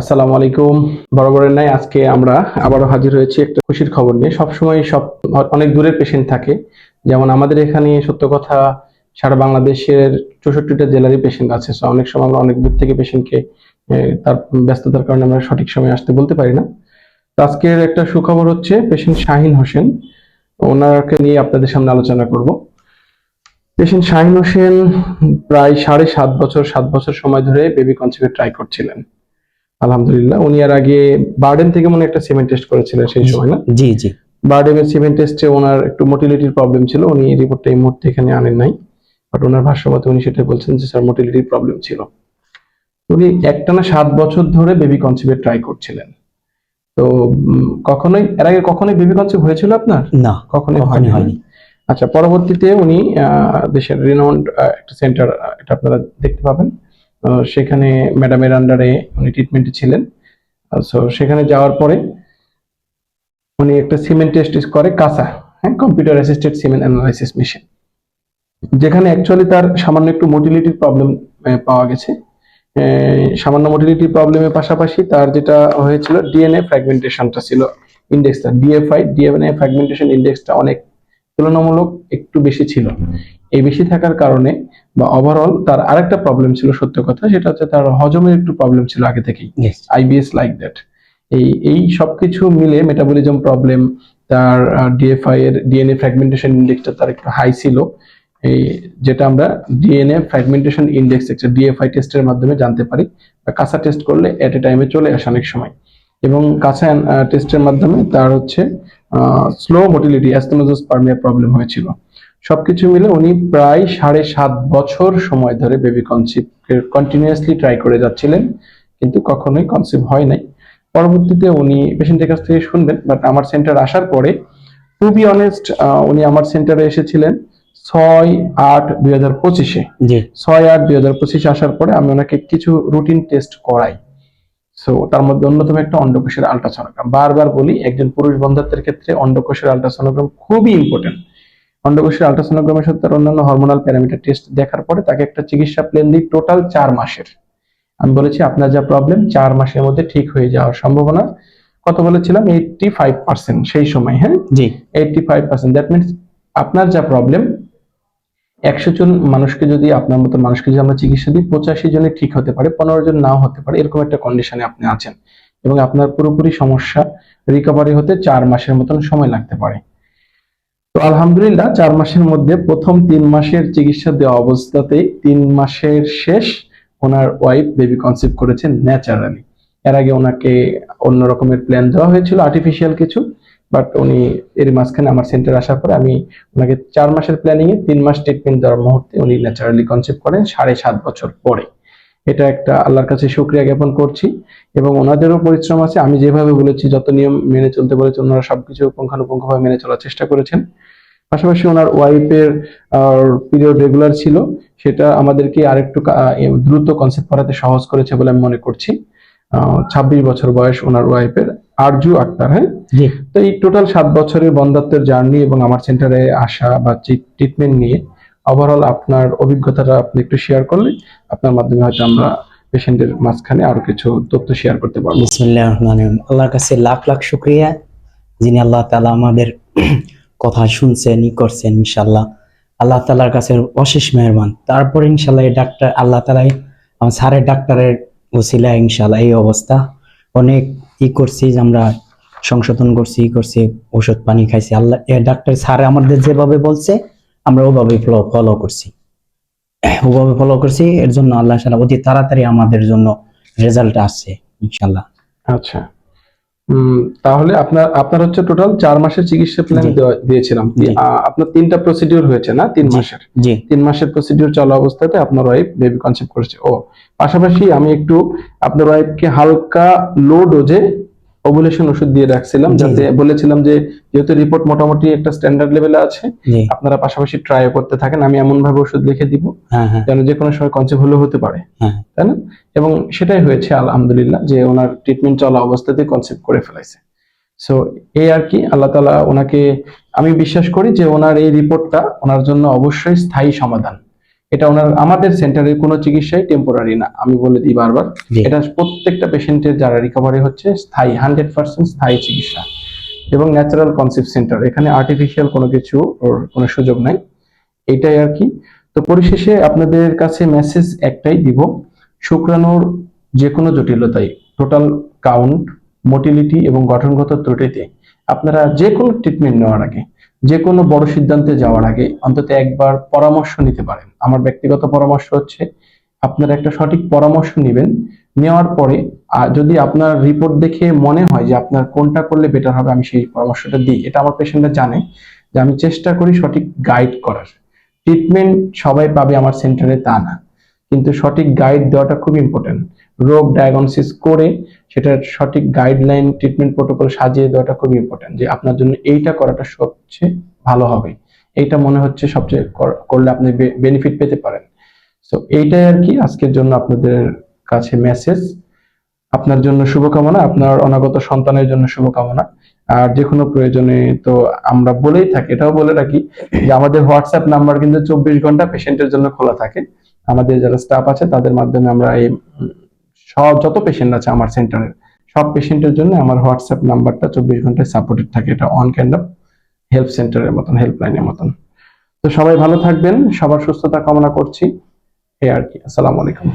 আসসালামু আলাইকুম। বরাবরের নাই আজকে আমরা আবারও হাজির হয়েছি একটা খুশির খবর নিয়ে। সবসময় সব অনেক দূরের পেশেন্ট থাকে। যেমন আমাদের এখানে সত্য কথা সারা বাংলাদেশের চৌষট্টিটা জেলারই পেশেন্ট আছে। So, অনেক সময় আমরা অনেক দূর থেকে পেশেন্টকে তার ব্যস্ততার কারণে আমরা সঠিক সময় আসতে বলতে পারি না। তো আজকের একটা সুখবর হচ্ছে পেশেন্ট শাহিন হোসেন। ওনাকে নিয়ে আপনাদের সামনে আলোচনা করব। পেশেন্ট শাহিন হোসেন প্রায় সাড়ে সাত বছর সাত বছর সময় ধরে বেবি কনসেপ্টে ট্রাই করছিলেন। আলহামদুলিল্লাহ। উনি আর আগে বার্ডেন থেকে মনে একটা সিমেন্ট টেস্ট করেছিলেন সেই সময় না? জি জি। বার্ডেমের সিমেন্ট টেস্টে ওনার একটু মোটিলিটির প্রবলেম ছিল উনি এই রিপোর্টটা এই মুহূর্তে এখানে আনেন নাই। বাট ওনার ভাষ্যমতে উনি সেটা বলছেন যে স্যার মোটিলিটির প্রবলেম ছিল। উনি একটানা সাত বছর ধরে বেবি কনসেপ্টে ট্রাই করছিলেন। তো কখনোই এর আগে কখনোই বেবি কনসেপ্ট হয়েছিল আপনার? না কখনোই হয়নি। হয়নি। আচ্ছা পরবর্তীতে উনি দেশের রিনাউন্ড একটা সেন্টার এটা আপনারা দেখতে পাবেন। সেখানে ম্যাডামের আন্ডারে উনি ট্রিটমেন্টে ছিলেন। সো সেখানে যাওয়ার পরে উনি একটা সিমেন্ট টেস্ট করে কাসা হ্যাঁ computer assisted semen analysis machine যেখানে অ্যাকচুয়ালি তার সামান্য একটু মোটিলিটির প্রবলেম পাওয়া গেছে। সামান্য মোটিলিটি প্রবলেমের পাশাপাশি তার যেটা হয়েছিল ডিএনএ ফ্র্যাগমেন্টেশনটা ছিল ইন্ডেক্সটা ডিএফআই ডিএনএ ফ্র্যাগমেন্টেশন ইন্ডেক্সটা অনেক তুলনামূলক একটু বেশি ছিল। এই বেশি থাকার কারণে বা ওভারঅল তার আরেকটা প্রবলেম ছিল সত্য কথা সেটা হচ্ছে তার হজমের একটু প্রবলেম ছিল আগে থেকেই. আইবিএস লাইক দ্যাট এই এই সবকিছু মিলে মেটাবলিজম প্রবলেম তার ডিএফআই এর ডিএনএ ফ্র্যাগমেন্টেশন ইন্ডেক্সটা তার একটু হাই ছিল। এই যেটা আমরা ডিএনএ ফ্র্যাগমেন্টেশন ইন্ডেক্স একটা ডিএফআই টেস্টের মাধ্যমে জানতে পারি বা কাঁচা টেস্ট করলে এট এ টাইমে চলে আসে অনেক সময়। এবং কাঁচা টেস্টের মাধ্যমে তার হচ্ছে slow motility asthenozoospermia problem হয়েছিল। সবকিছু মিলে উনি প্রায় সাড়ে সাত বছর সময় ধরে বেবি কনসিভ কন্টিনিউয়াসলি ট্রাই করে যাচ্ছিলেন কিন্তু কখনোই কনসিভ হয় নাই। পরবর্তীতে উনি পেশেন্টের কাছ থেকে শুনবেন বাট আমার সেন্টার আসার পরে টু বি অনেস্ট উনি আমার সেন্টারে এসেছিলেন ছয় আট দুই হাজার পঁচিশে। ছয় আট দুই হাজার পঁচিশে আসার পরে আমি ওনাকে কিছু রুটিন টেস্ট করাই। সো তার মধ্যে অন্যতম একটা অন্ডকোষের আল্ট্রাসোনোগ্রাম বারবার বলি একজন পুরুষ বন্ধাত্বের ক্ষেত্রে অন্ডকোষের আল্ট্রাসোনোগ্রাম খুবই ইম্পর্টেন্ট অন্ডকোষের আল্ট্রাসোনোগ্রামের সাথে তার অন্যান্য হরমোনাল প্যারামিটার টেস্ট দেখার পরে তাকে একটা চিকিৎসা প্ল্যান দিই টোটাল চার মাসের। আমি বলেছি আপনার যা প্রবলেম চার মাসের মধ্যে ঠিক হয়ে যাওয়ার সম্ভাবনা। কত বলেছিলাম এইটটি ফাইভ পার্সেন্ট সেই সময় হ্যাঁ? জি। Eighty five percent that means আপনার যা প্রবলেম একশো জন মানুষকে যদি আপনার মতো মানুষকে যদি আমরা চিকিৎসা দিই পঁচাশি জনে ঠিক হতে পারে পনেরো জন নাও হতে পারে এরকম একটা কন্ডিশনে আপনি আছেন। এবং আপনার পুরোপুরি সমস্যা রিকভারি হতে চার মাসের মতন সময় লাগতে পারে। তো আলহামদুলিল্লাহ, চার মাসের মধ্যে প্রথম তিন মাসের চিকিৎসা দেওয়া অবস্থাতেই তিন মাসের শেষ ওনার ওয়াইফ বেবি কনসিভ করেছেন ন্যাচারালি। এর আগে ওনাকে অন্য রকমের প্ল্যান দেওয়া হয়েছিল, আর্টিফিশিয়াল কিছু, বাট উনি এর মাঝখানে আমার সেন্টার আসার পরে আমি ওনাকে চার মাসের প্ল্যানিং এ তিন মাস ট্রিটমেন্ট দেওয়ার মুহূর্তে উনি ন্যাচারালি কনসেপ্ট করেন সাড়ে সাত বছর পরে। এটা একটা আল্লাহর কাছে শুক্রিয়া জ্ঞাপন করছি এবং ওনাদেরও পরিশ্রম আছে। আমি যেভাবে বলেছি যত নিয়ম মেনে চলতে বলেছি ওনারা সবকিছু পুঙ্খানুপুঙ্খভাবে মেনে চলার চেষ্টা করেছেন। পাশাপাশি ওনার ওয়াইফের পিরিয়ড রেগুলার ছিল সেটা আমাদেরকে আরেকটু দ্রুত কনসেপ্ট করাতে সহজ করেছে বলে আমি মনে করছি। ছাব্বিশ বছর বয়স ওনার ওয়াইফের আরজু আক্তার হ্যাঁ? তো এই টোটাল সাত বছরের বন্ধাত্বের জার্নি এবং আমার সেন্টারে আসা বা ট্রিটমেন্ট নিয়ে ওভারঅল আপনার অভিজ্ঞতাটা আপনি একটু শেয়ার করলে, আপনার মাধ্যমে হয়তো আমরা পেশেন্টের মাঝখানে আরও কিছু তথ্য শেয়ার করতে পারব। বিসমিল্লাহ রহমান রহিম। আল্লাহর কাছে লাখ লাখ শুক্রিয়া, যিনি আল্লাহ তাআলা আমাদের কথা শুনছেন, ই করছেন ইনশাল্লাহ আল্লাহ তাআলার কাছে অশেষ মেহরবান। তারপরে ইনশাল্লাহ এই ডাক্তার, আল্লাহ তালাই আমার স্যারের ডাক্তারের ওসিলা ইনশাল্লাহ এই অবস্থা। অনেক ই করছি যে আমরা সংশোধন করছি, ই করছি, ওষুধ পানি খাইছি। আল্লাহ ডাক্তার স্যার আমাদের যেভাবে বলছে আমরা ওভাবে ফলো করছি। ওভাবে ফলো করছি এর জন্য আল্লাহ তাআলা অতি তাড়াতাড়ি আমাদের জন্য রেজাল্ট আসছে ইনশাল্লাহ আচ্ছা। তাহলে আপনার আপনার হচ্ছে টোটাল চার মাসের চিকিৎসা প্ল্যান দিয়েছিলাম। আপনার তিনটা প্রসিডিউর হয়েছে না? তিন মাসের? তিন মাসের প্রসিডিউর চলা অবস্থাতে আপনার ওয়াইফ বেবি কনসেপ্ট করেছে। ও পাশাপাশি আমি একটু আপনার ওয়াইফকে হালকা লো ডোজে ওভুলেশন ওষুধ দিয়ে রাখছিলাম যাতে বলেছিলাম যে যেহেতু রিপোর্ট মোটামুটি একটা স্ট্যান্ডার্ড লেভেলে আছে আপনারা পাশাপাশি ট্রাই করতে থাকেন আমি এমন ভাবে ওষুধ লিখে দিব হ্যাঁ হ্যাঁ। যেন যে কোনো সময় কনসেপ্ট হলেও হতে পারে হ্যাঁ। তাই না? এবং সেটাই হয়েছে আলহামদুলিল্লাহ যে ওনার ট্রিটমেন্ট চলা অবস্থাতে কনসেপ্ট করে ফেলাইছে। সো এই আর কি আল্লাহ তালা ওনাকে আমি বিশ্বাস করি যে ওনার এই রিপোর্টটা ওনার জন্য অবশ্যই স্থায়ী সমাধান। এটা ওনার আমাদের সেন্টারের কোনো চিকিৎসাই টেম্পোরারি না আমি বলে দিই বারবার। এটা প্রত্যেকটা পেশেন্টের যারা রিকভারি হচ্ছে স্থায়ী হান্ড্রেড পার্সেন্ট স্থায়ী চিকিৎসা। এবং ন্যাচারাল কনসেপ্ট সেন্টার এখানে আর্টিফিশিয়াল কোনো কিছু ওর কোনো সুযোগ নাই। এটাই আর কি। তো পরিশেষে আপনাদের কাছে মেসেজ একটাই দিব শুক্রাণুর যে কোনো জটিলতাই টোটাল কাউন্ট মোটিলিটি এবং গঠনগত ত্রুটিতে আপনারা যে কোনো ট্রিটমেন্ট নেওয়ার আগে যে কোনো বড় সিদ্ধান্তে যাওয়ার আগে অন্তত একবার পরামর্শ নিতে পারেন। আমার ব্যক্তিগত পরামর্শ হচ্ছে, আপনারা একটা সঠিক পরামর্শ নেবেন। নেওয়ার পরে যদি আপনার রিপোর্ট দেখে মনে হয় যে আপনার কোনটা করলে বেটার হবে, আমি সেই পরামর্শটা দিই। এটা আমার পেশেন্টরা জানে যে আমি চেষ্টা করি সঠিক গাইড করার। ট্রিটমেন্ট সবাই পাবে আমার সেন্টারে তা না। কিন্তু সঠিক গাইড দেওয়াটা খুব ইম্পর্টেন্ট রোগ ডায়াগনোসিস করে সেটার সঠিক গাইডলাইন ট্রিটমেন্ট প্রোটোকল সাজিয়ে দেওয়াটা খুব ইম্পর্টেন্ট যে আপনার জন্য এইটা করাটা সবচেয়ে ভালো হবে। এইটা মনে হচ্ছে সবচেয়ে কর- করলে আপনি বেনিফিট পেতে পারেন। সো এইটাই আর কি আজকের জন্য আপনাদের কাছে মেসেজ আপনার জন্য শুভকামনা, আপনার অনাগত সন্তানের জন্য শুভকামনা। আর যে কোনো প্রয়োজনে তো আমরা বলেই থাকি, এটাও বলে রাখি যে আমাদের হোয়াটসঅ্যাপ নাম্বার কিন্তু চব্বিশ ঘণ্টা পেশেন্টের জন্য খোলা থাকে। আমাদের যারা স্টাফ আছে তাদের মাধ্যমে আমরা এই সব যত পেশেন্ট আছে আমার সেন্টারের সব পেশেন্টের জন্য আমার হোয়াটসঅ্যাপ নাম্বারটা চব্বিশ ঘন্টায় সাপোর্টেড থাকে। এটা অন ক্যান্ড অফ হেল্প সেন্টারের মতন হেল্পলাইনের মতন। তো সবাই ভালো থাকবেন, সবার সুস্থতা কামনা করছি। এই আর কি, আসসালামু আলাইকুম।